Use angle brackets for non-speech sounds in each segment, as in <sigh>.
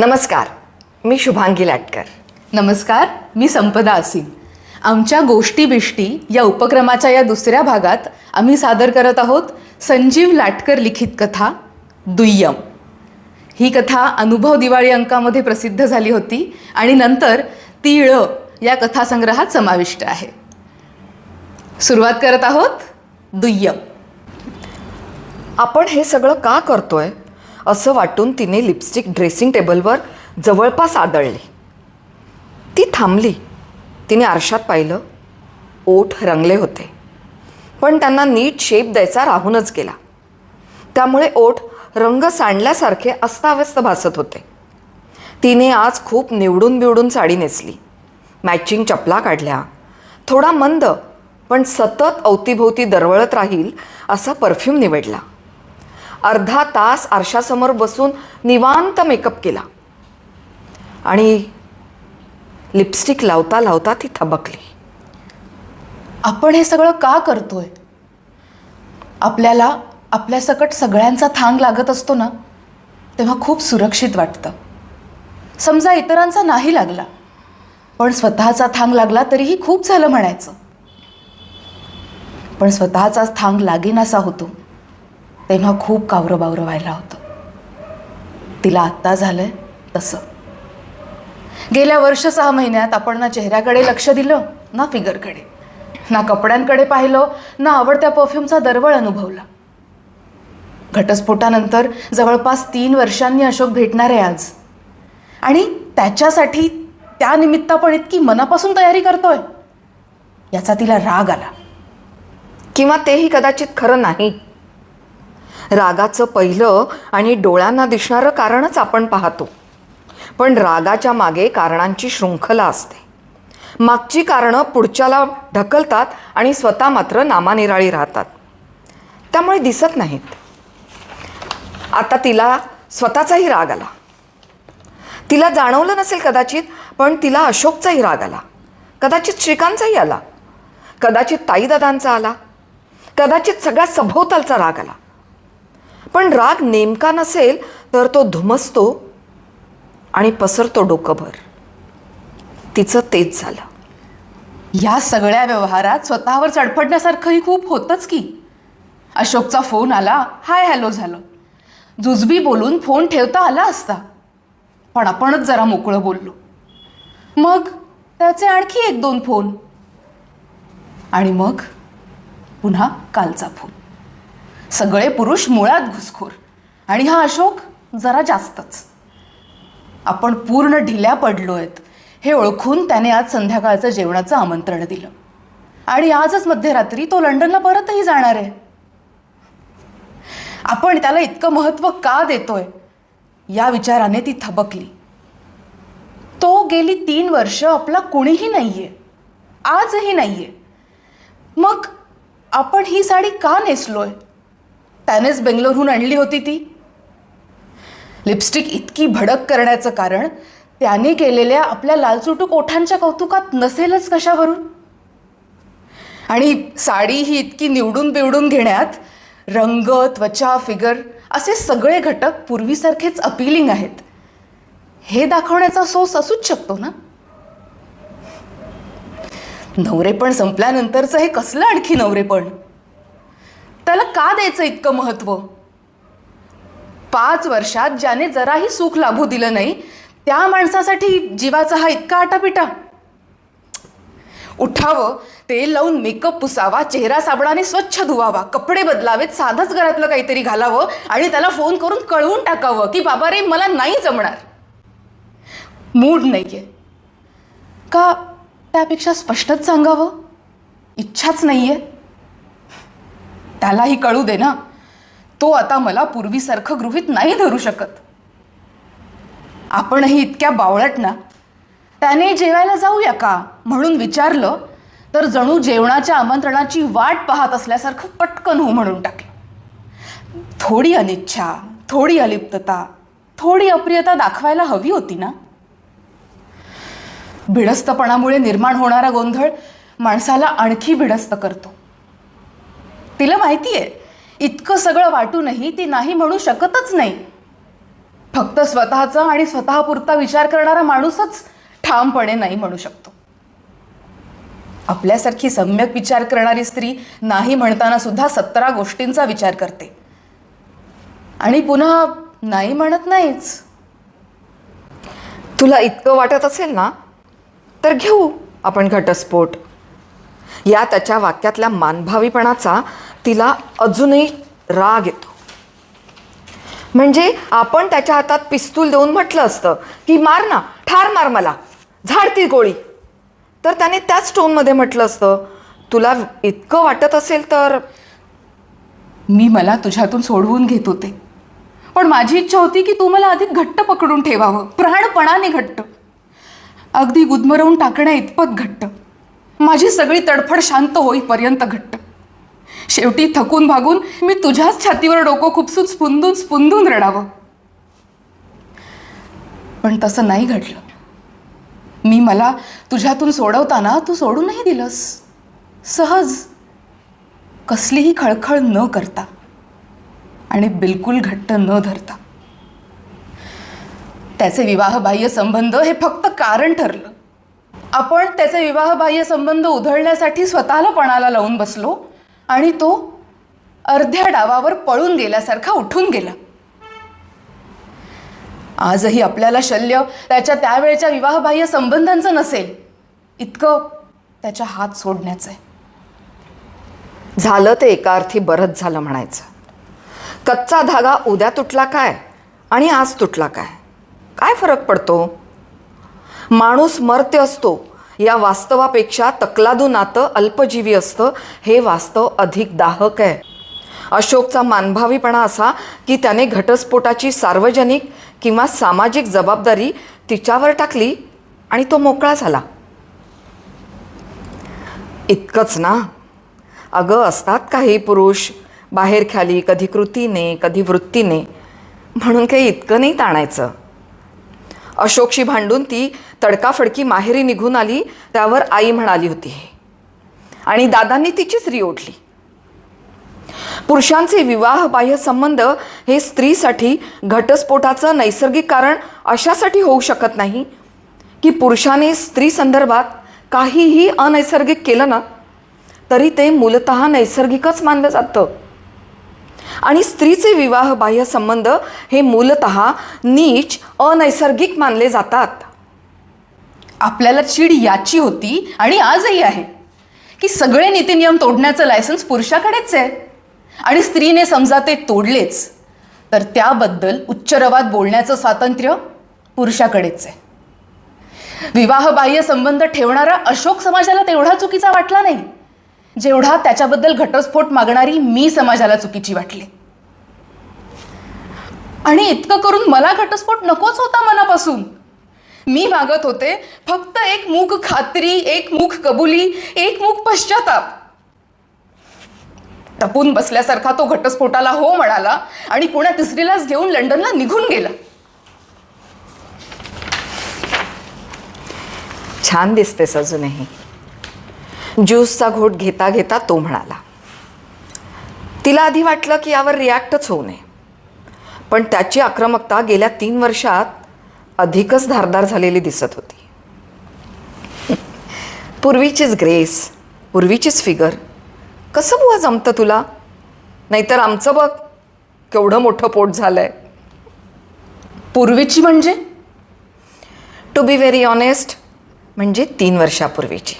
नमस्कार मी शुभांगी लाटकर. नमस्कार मी संपदा असीम. आमच्या गोष्टी बिष्टी या उपक्रमाच्या या दुसऱ्या भागात आम्ही सादर करत आहोत संजीव लाटकर लिखित कथा दुय्यम. ही कथा अनुभव दिवाळी अंकामध्ये प्रसिद्ध झाली होती आणि नंतर तीळ या कथासंग्रहात समाविष्ट आहे. सुरुवात करत आहोत दुय्यम. आपण हे सगळं का करतोय? असं वाटून तिने लिपस्टिक ड्रेसिंग टेबलवर जवळपास आदळली. ती थांबली. तिने आरशात पाहिलं. ओठ रंगले होते. पण त्यांना नीट शेप द्यायचा राहूनच गेला. त्यामुळे ओठ रंग सांडल्यासारखे अस्ताव्यस्त भासत होते. तिने आज खूप निवडून बिवडून साडी नेसली. मॅचिंग चपला काढल्या. थोडा मंद पण सतत अवतीभोवती दरवळत राहील असा परफ्यूम निवडला. अर्धा तास आरशासमोर बसून निवांत मेकअप केला. आणि लिपस्टिक लावता लावता ती थबकली. आपण हे सगळं का करतोय? आपल्याला आपल्या सकट सगळ्यांचा थांग लागत असतो ना तेव्हा खूप सुरक्षित वाटतं. समजा इतरांचा नाही लागला पण स्वतःचा थांग लागला तरीही खूप झालं म्हणायचं. पण स्वतःचाच थांग लागेनासा होतो. तेव्हा खूप कावरं बावरं व्हायला होतं. तिला आत्ता झालं आहे तसं. गेल्या वर्ष सहा महिन्यात आपण ना चेहऱ्याकडे लक्ष दिलं ना फिगरकडे. ना कपड्यांकडे पाहिलं ना आवडत्या परफ्यूमचा दरवळ अनुभवला. घटस्फोटानंतर जवळपास तीन वर्षांनी अशोक भेटणार आहे आज. आणि त्याच्यासाठी त्यानिमित्त आपण इतकी मनापासून तयारी करतोय. याचा तिला राग आला. किंवा तेही कदाचित खरं नाही. रागाचं पहिलं आणि डोळ्यांना दिसणारं कारणच आपण पाहतो. पण रागाच्या मागे कारणांची शृंखला असते. मागची कारणं पुढच्याला ढकलतात आणि स्वतः मात्र नामानिराळी राहतात. त्यामुळे दिसत नाहीत. आता तिला स्वतःचाही राग आला. तिला जाणवलं नसेल कदाचित पण तिला अशोकचाही राग आला. कदाचित श्रीकांतचाही आला. कदाचित ताईदादांचा आला. कदाचित सगळ्या सभोवतालचा राग आला. पण राग नेमका नसेल तर तो धुमसतो आणि पसरतो डोकंभर. तिचं तेच झालं. या सगळ्या व्यवहारात स्वतःवर चडपडण्यासारखंही खूप होतंच की. अशोकचा फोन आला हाय हॅलो झालं. जुजबी बोलून फोन ठेवता आला असता. पण आपणच जरा मोकळं बोललो. मग त्याचे आणखी एक दोन फोन. आणि मग पुन्हा कालचा फोन. सगळे पुरुष मुळात घुसखोर. आणि हा अशोक जरा जास्तच. आपण पूर्ण ढिल्या पडलो आहेत हे ओळखून त्याने आज संध्याकाळचं जेवणाचं आमंत्रण दिलं. आणि आजच मध्यरात्री तो लंडनला परतही जाणार आहे. आपण त्याला इतकं महत्त्व का देतोय? या विचाराने ती थबकली. तो गेली तीन वर्ष आपला कुणीही नाहीये आजही नाहीये. मग आपण ही साडी का नेसलोय? त्यानेच बेंगलोरहून आणली होती ती. लिपस्टिक इतकी भडक करण्याचं कारण त्याने केलेल्या आपल्या लालचुटूक ओठांच्या कौतुकात नसेलच कशावरून. आणि साडी ही इतकी निवडून बिवडून घेण्यात रंग त्वचा फिगर असे सगळे घटक पूर्वीसारखेच अपिलिंग आहेत. हे दाखवण्याचा सोस असूच शकतो ना? नवरेपण संपल्यानंतरचं हे कसलं आणखी नवरेपण त्याला का द्यायचं इतकं महत्त्व पाच वर्षात ज्याने जराही सुख लाभू दिलं नाही त्या माणसासाठी जीवाचा हा इतका आटापिटा. उठावं तेल लावून मेकअप पुसावा चेहरा साबणाने स्वच्छ धुवावा कपडे बदलावेत साधंच घरातलं काहीतरी घालावं आणि त्याला फोन करून कळवून टाकावं की बाबा रे मला नाही जमणार. मूड नाही आहे का त्यापेक्षा स्पष्टच सांगावं? इच्छाच नाही आहे त्यालाही कळू दे ना. तो आता मला पूर्वीसारखं गृहीत नाही धरू शकत. आपणही इतक्या बावळट ना. त्याने जेवायला जाऊया का? म्हणून विचारलं तर जणू जेवणाच्या आमंत्रणाची वाट पाहत असल्यासारखं पटकन हो म्हणून टाकलं. थोडी अनिच्छा थोडी अलिप्तता थोडी अप्रियता दाखवायला हवी होती ना. भिडस्तपणामुळे निर्माण होणारा गोंधळ माणसाला आणखी भिडस्त करतो. तिला माहिती आहे. इतकं सगळं वाटूनही ती नाही म्हणू शकतच नाही. फक्त स्वतःचा आणि स्वतःपुरता विचार करणारा माणूसच ठामपणे नाही म्हणू शकतो. आपल्यासारखी सम्यक विचार करणारी स्त्री नाही म्हणताना सुद्धा सतरा गोष्टींचा विचार करते. आणि पुन्हा नाही म्हणत नाहीच. तुला इतकं वाटत असेल ना? तर घेऊ आपण घटस्फोट. या त्याच्या वाक्यातल्या मानभावीपणाचा तिला अजूनही राग येतो. म्हणजे आपण त्याच्या हातात पिस्तूल देऊन म्हटलं असतं की मार ना ठार मार मला झाड ती गोळी. तर त्याने त्याच टोनमध्ये म्हटलं असतं तुला इतकं वाटत असेल तर मी मला तुझ्यातून सोडवून घेत होते. पण माझी इच्छा होती की तू मला अधिक घट्ट पकडून ठेवावं प्राणपणाने घट्ट. अगदी गुदमरवून टाकण्या इतपत घट्ट. माझी सगळी तडफड शांत होईपर्यंत घट्ट. शेवटी थकून भागून मी तुझ्याच छातीवर डोकं खुपसून स्पुंदून स्पुंदून रडावं. पण तसं नाही घडलं. मी मला तुझ्यातून सोडवताना तू सोडूनही दिलंस. सहज. कसलीही खळखळ न करता. आणि बिलकुल घट्ट न धरता. त्याचे विवाहबाह्य संबंध हे फक्त कारण ठरलं. आपण त्याचे विवाहबाह्य संबंध उधळण्यासाठी स्वतःला पणाला लावून बसलो. आणि तो अर्ध्या डावावर पळून गेल्यासारखा उठून गेला. आजही आपल्याला शल्य त्याच्या त्यावेळच्या विवाहबाह्य संबंधांचं नसेल इतकं त्याच्या हात सोडण्याचं आहे झालं ते एका अर्थी बरंच झालं म्हणायचं. कच्चा धागा उद्या तुटला काय आणि आज तुटला काय? काय फरक पडतो? माणूस मर्त्य असतो या वास्तवापेक्षा तकलादू नातं अल्पजीवी असतं हे वास्तव अधिक दाहक आहे. अशोकचा मानभावीपणा असा की त्याने घटस्फोटाची सार्वजनिक किंवा सामाजिक जबाबदारी तिच्यावर टाकली आणि तो मोकळा झाला. इतकंच ना? अगं असतात काही पुरुष बाहेर खाली कधी कृतीने कधी वृत्तीने. म्हणून काही इतकं नाही ताणायचं. अशोकशी भांडून ती तडकाफडकी माहेरी निघून आली त्यावर आई म्हणाली होती. आणि दादांनी तिचीच री ओढली. पुरुषांचे विवाह बाह्य संबंध हे स्त्रीसाठी घटस्फोटाचं नैसर्गिक कारण अशासाठी होऊ शकत नाही की पुरुषाने स्त्री संदर्भात काहीही अनैसर्गिक केलं ना तरी ते मूलत नैसर्गिकच मानलं जातं. आणि स्त्रीचे विवाह बाह्य संबंध हे मूलत नीच अनैसर्गिक मानले जातात. आपल्याला चीड याची होती आणि आजही आहे. की सगळे नीतिनियम तोडण्याचं लायसन्स पुरुषाकडेच आहे. आणि स्त्रीने समजा ते तोडलेच तर त्याबद्दल उच्चरवाद बोलण्याचं स्वातंत्र्य पुरुषाकडेच आहे. विवाहबाह्य संबंध ठेवणारा अशोक समाजाला तेवढा चुकीचा वाटला नाही जेवढा त्याच्याबद्दल घटस्फोट मागणारी मी समाजाला चुकीची वाटली. आणि इतकं करून मला घटस्फोट नकोच होता मनापासून. मी मागत होते. फक्त एक मूक खात्री एक मूक कबुली एक मूक पश्चाताप. टपून बसल्यासारखा तो घटस्फोटाला हो म्हणाला आणि पुण्या तिसरीलाच घेऊन लंडनला निघून गेला. छान दिसतेस अजूनही. ज्यूसचा घोट घेता घेता तो म्हणाला तिला आधी वाटलं की यावर रिॲक्टच होऊ नये. पण त्याची आक्रमकता गेल्या तीन वर्षात अधिकच धारदार झालेली दिसत होती. पूर्वीचीच ग्रेस पूर्वीचीच फिगर कसं बुवा जमतं तुला? नाहीतर आमचं बघ केवढं मोठं पोट झालंय. पूर्वीची म्हणजे? टू बी व्हेरी ऑनेस्ट म्हणजे तीन वर्षापूर्वीची.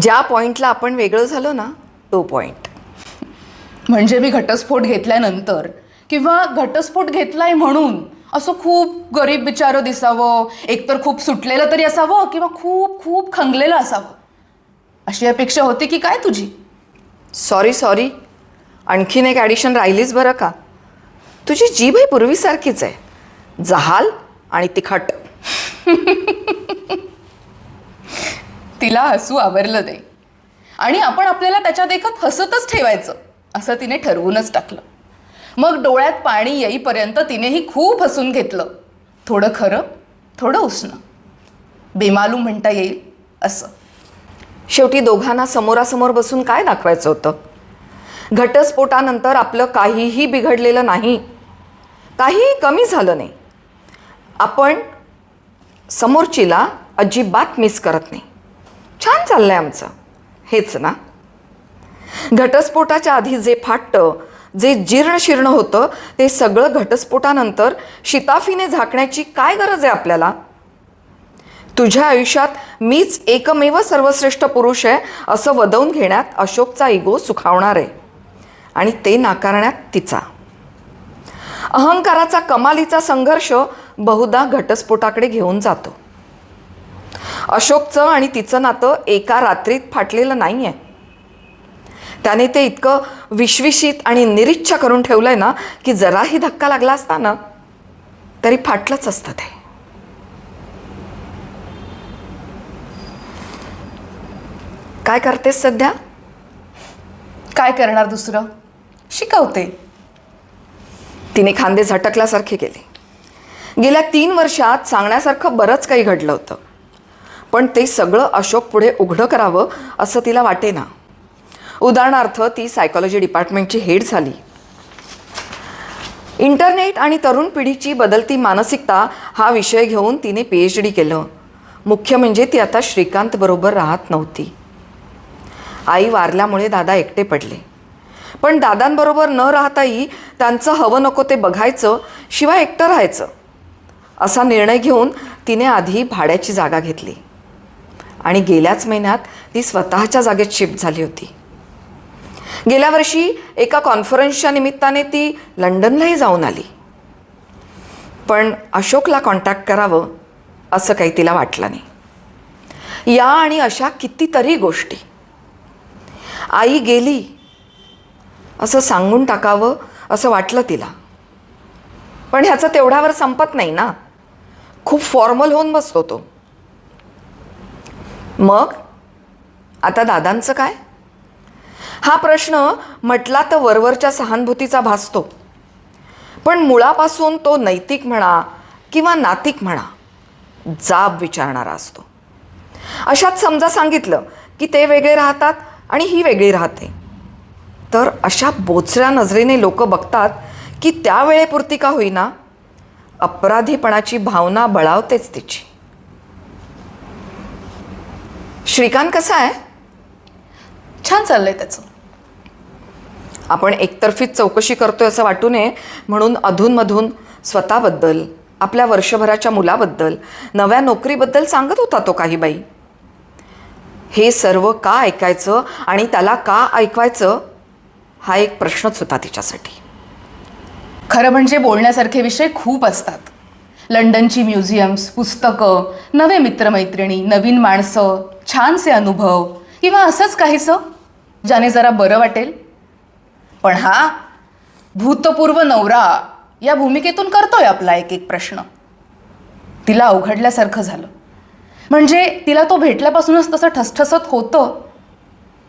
ज्या पॉईंटला आपण वेगळं झालो ना तो पॉईंट म्हणजे मी घटस्फोट घेतल्यानंतर किंवा घटस्फोट घेतलाय म्हणून असं खूप गरीब बिचारं दिसावं. एकतर खूप सुटलेलं तरी असावं किंवा खूप खूप खंगलेलं असावं. अशी अपेक्षा होती की काय तुझी? सॉरी सॉरी आणखीन एक ॲडिशन राहिलीच बरं का? तुझी जीभ ही पूर्वीसारखीच आहे. जहाल आणि तिखट. <laughs> तिला हसू आवरलं नाही. आणि आपण आपल्याला त्याच्या देखत हसतच ठेवायचं. असं तिने ठरवूनच टाकलं. मग डोळ्यात पाणी येईपर्यंत तिनेही खूप हसून घेतलं. थोडं खरं थोडं उष्ण. बेमालूम म्हणता येईल असं. शेवटी दोघांना समोरासमोर बसून काय दाखवायचं होतं? घटस्फोटानंतर आपलं काहीही बिघडलेलं नाही. काहीही कमी झालं नाही. आपण समोरचीला अजिबात मिस करत नाही. छान चाललंय आमचं. हेच ना? घटस्फोटाच्या आधी जे फाटतं जे जीर्ण शीर्ण होतं ते सगळं घटस्फोटानंतर शिताफीने झाकण्याची काय गरज आहे आपल्याला? तुझ्या आयुष्यात मीच एकमेव सर्वश्रेष्ठ पुरुष आहे असं वदवून घेण्यात अशोकचा इगो सुखावणार आहे. आणि ते नाकारण्यात तिचा. अहंकाराचा कमालीचा संघर्ष बहुधा घटस्फोटाकडे घेऊन जातो. अशोकचं आणि तिचं नातं एका रात्रीत फाटलेलं नाही आहे त्याने ते इतकं विश्विषित आणि निरीच्छा करून ठेवलंय ना की जराही धक्का लागला असता ना तरी फाटलंच असतं ते. काय करतेस सध्या? काय करणार दुसरं? शिकवते. तिने खांदे झटकल्यासारखे केले. गेल्या तीन वर्षात सांगण्यासारखं बरंच काही घडलं होतं. पण ते सगळं अशोक पुढे उघडं करावं असं तिला वाटेना. उदाहरणार्थ ती सायकॉलॉजी डिपार्टमेंटची हेड झाली. इंटरनेट आणि तरुण पिढीची बदलती मानसिकता हा विषय घेऊन तिने पी एच डी केलं. मुख्य म्हणजे ती आता श्रीकांत बरोबर राहत नव्हती. आई वारल्यामुळे दादा एकटे पडले. पण दादांबरोबर न राहताही त्यांचं हवं नको ते बघायचं शिवाय एकटं राहायचं असा निर्णय घेऊन तिने आधी भाड्याची जागा घेतली. आणि गेल्याच महिन्यात ती स्वतःच्या जागेत शिफ्ट झाली होती. गेल्या वर्षी एका कॉन्फरन्सच्या निमित्ताने ती लंडनलाही जाऊन आली. पण अशोकला कॉन्टॅक्ट करावं असं काही तिला वाटलं नाही. या आणि अशा कितीतरी गोष्टी. आई गेली असं सांगून टाकावं असं वाटलं तिला. पण ह्याचं तेवढ्यावर संपत नाही ना. खूप फॉर्मल होऊन बसतो तो. मग? आता दादांचं काय? हा प्रश्न म्हटला तर वरवरच्या सहानुभूतीचा भासतो. पण मुळापासून तो नैतिक म्हणा किंवा नातिक म्हणा जाब विचारणारा असतो. अशात समजा सांगितलं की ते वेगळे राहतात आणि ही वेगळी राहते. तर अशा बोचऱ्या नजरेने लोक बघतात की त्यावेळेपुरती का होईना अपराधीपणाची भावना बळावतेच तिची. श्रीकांत कसा आहे? छान चाललंय त्याचं. आपण एकतर्फीच चौकशी करतोय असं वाटू नये म्हणून अधूनमधून स्वतःबद्दल आपल्या वर्षभराच्या मुलाबद्दल नव्या नोकरीबद्दल सांगत होता तो काही बाई. हे सर्व का ऐकायचं आणि त्याला का ऐकवायचं हा एक प्रश्नच होता तिच्यासाठी. खरं म्हणजे बोलण्यासारखे विषय खूप असतात. लंडनची म्युझियम्स पुस्तकं नवे मित्रमैत्रिणी नवीन माणसं छानसे अनुभव किंवा असंच काहीसं ज्याने जरा बरं वाटेल. पण हा भूतपूर्व नवरा या भूमिकेतून करतोय आपला एक एक प्रश्न. तिला अवघडल्यासारखं झालं. म्हणजे तिला तो भेटल्यापासूनच तसं ठसठसत होतं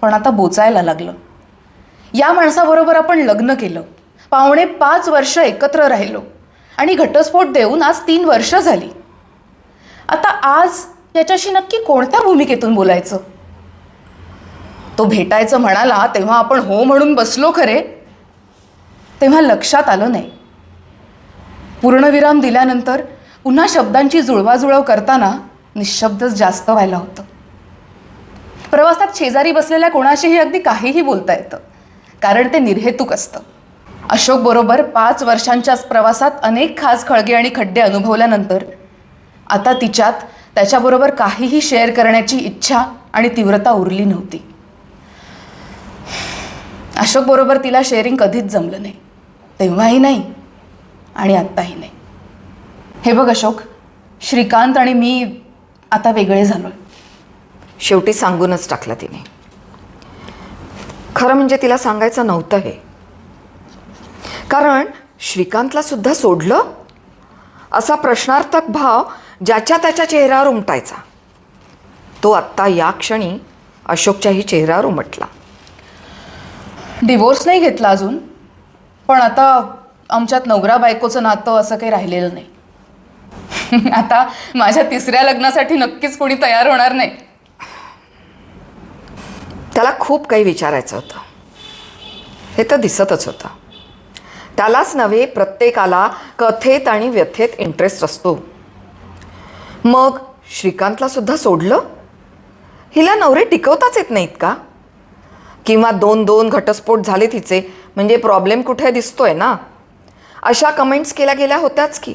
पण आता बोचायला लागलं. या माणसाबरोबर आपण लग्न केलं. पावणे पाच वर्ष एकत्र राहिलो. आणि घटस्फोट देऊन आज तीन वर्ष झाली. आता आज याच्याशी नक्की कोणत्या भूमिकेतून बोलायचं? तो भेटायचं म्हणाला तेव्हा आपण हो म्हणून बसलो खरे. तेव्हा लक्षात आलं नाही. पूर्णविराम दिल्यानंतर पुन्हा शब्दांची जुळवाजुळव करताना निशब्दच जास्त व्हायला होतं. प्रवासात शेजारी बसलेल्या कोणाशीही अगदी काहीही बोलता येतं कारण ते निर्हेतुक असतं. अशोकबरोबर पाच वर्षांच्याच प्रवासात अनेक खास खळगे आणि खड्डे अनुभवल्यानंतर आता तिच्यात त्याच्याबरोबर काहीही शेअर करण्याची इच्छा आणि तीव्रता उरली नव्हती. अशोकबरोबर तिला शेअरिंग कधीच जमलं नाही. तेव्हाही नाही आणि आत्ताही नाही. हे बघ अशोक श्रीकांत आणि मी आता वेगळे झालो शेवटी सांगूनच टाकलं तिने. खरं म्हणजे तिला सांगायचं नव्हतं हे. कारण श्रीकांतला सुद्धा सोडलं? असा प्रश्नार्थक भाव ज्याच्या त्याच्या चेहऱ्यावर उमटायचा. तो आत्ता या क्षणी अशोकच्याही चेहऱ्यावर उमटला. डिवोर्स नाही घेतला अजून. पण आता आमच्यात नवरा बायकोचं नातं असं काही राहिलेलं नाही. <laughs> आता माझ्या तिसऱ्या लग्नासाठी नक्कीच कोणी तयार होणार नाही. त्याला खूप काही विचारायचं होतं. हे तर दिसतच होतं. त्यालाच नव्हे प्रत्येकाला कथेत आणि व्यथेत इंटरेस्ट असतो. मग श्रीकांतला सुद्धा सोडलं? हिला नवरे टिकवताच येत नाहीत का? किंवा दोन दोन घटस्फोट झाले तिचे म्हणजे प्रॉब्लेम कुठे दिसतोय ना? अशा कमेंट्स केल्या गेल्या होत्याच की.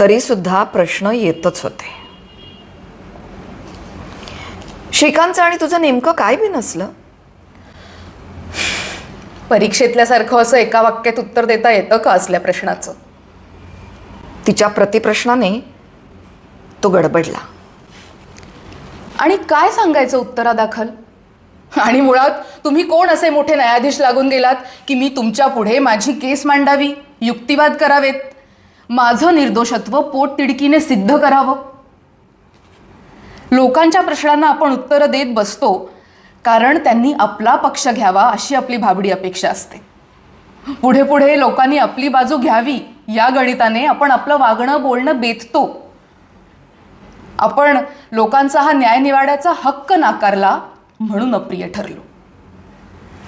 तरीसुद्धा प्रश्न येतच होते. श्रीकांतचं आणि तुझं नेमकं काय बी नसलं? परीक्षेतल्यासारखं असं एका वाक्यात उत्तर देता येतं का असल्या प्रश्नाचं? तिच्या प्रतिप्रश्नाने तो गडबडला. आणि काय सांगायचं उत्तरादाखल? आणि मुळात तुम्ही कोण असे मोठे न्यायाधीश लागून गेलात की मी तुमच्यापुढे माझी केस मांडावी युक्तिवाद करावेत? माझं निर्दोषत्व पोट तिडकीने सिद्ध करावं? लोकांच्या प्रश्नांना आपण उत्तरं देत बसतो कारण त्यांनी आपला पक्ष घ्यावा अशी आपली भाबडी अपेक्षा असते. पुढे पुढे लोकांनी आपली बाजू घ्यावी या गणिताने आपण आपलं वागणं बोलणं बेततो. आपण लोकांचा हा न्यायनिवाड्याचा हक्क नाकारला म्हणून अप्रिय ठरलो.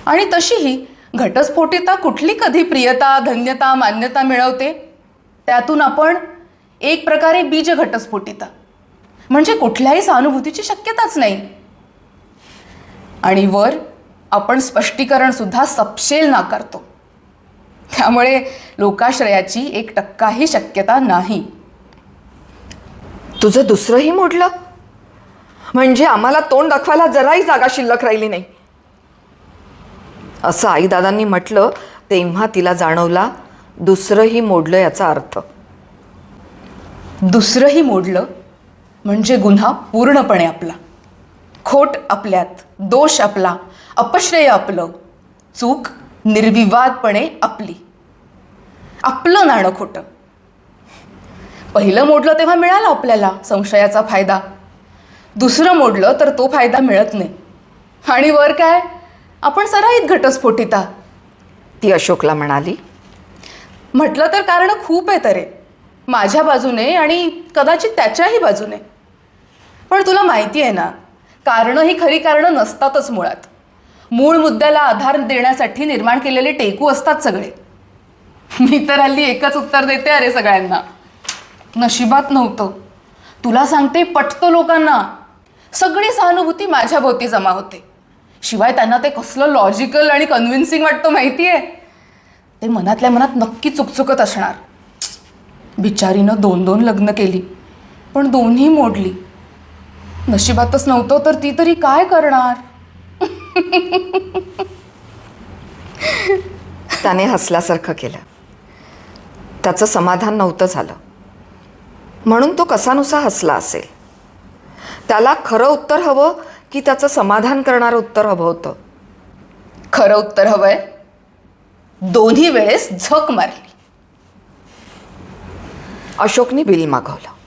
आणि तशीही घटस्फोटिता कुठली कधी प्रियता धन्यता मान्यता मिळवते? त्यातून आपण एक प्रकारे बीज घटस्फोटिता. म्हणजे कुठल्याही सहानुभूतीची शक्यताच नाही. आणि वर आपण स्पष्टीकरण सुद्धा सपशेल नाकारतो. त्यामुळे लोकाश्रयाची एक टक्काही शक्यता नाही. तुझं दुसरंही मोडलं? म्हणजे आम्हाला तोंड दाखवायला जराही जागा शिल्लक राहिली नाही. असं आईदादांनी म्हटलं तेव्हा तिला जाणवला दुसरंही मोडलं याचा अर्थ. दुसरंही मोडलं म्हणजे गुन्हा पूर्णपणे आपला. खोट आपल्यात दोष आपला अपश्रेय आपलं चूक निर्विवादपणे आपली. आपलं नाणं खोटं. पहिलं मोडलं तेव्हा मिळालं आपल्याला संशयाचा फायदा. दुसरं मोडलं तर तो फायदा मिळत नाही. आणि वर काय? आपण सराईत घटस्फोटिता. ती अशोकला म्हणाली. म्हटलं तर कारण खूप आहे तरे माझ्या बाजूने आणि कदाचित त्याच्याही बाजूने. पण तुला माहिती आहे ना कारणं ही खरी कारणं नसतातच मुळात. मूळ मुद्द्याला आधार देण्यासाठी निर्माण केलेले टेकू असतात सगळे. मी तर हल्ली एकच उत्तर देते अरे सगळ्यांना. नशिबात नव्हतं. तुला सांगते पटतं लोकांना. सगळी सहानुभूती माझ्या भोवती जमा होते. शिवाय त्यांना ते कसलं लॉजिकल आणि कन्व्हिन्सिंग वाटतं माहिती आहे ते मनातल्या मनात नक्की चुकचुकत असणार. बिचारीनं दोन दोन लग्न केली पण दोन्ही मोडली. नशिबातच नव्हतं तर ती तरी काय करणार? त्याने हसल्यासारखं केलं. त्याचं समाधान नव्हतं झालं. म्हणून तो कसानुसा हसला असेल. त्याला खरं उत्तर हवं की त्याचं समाधान करणारं उत्तर हवं होतं? खरं उत्तर हवंय दोन्ही वेळेस झक मारली. अशोकने बिल मागवलं.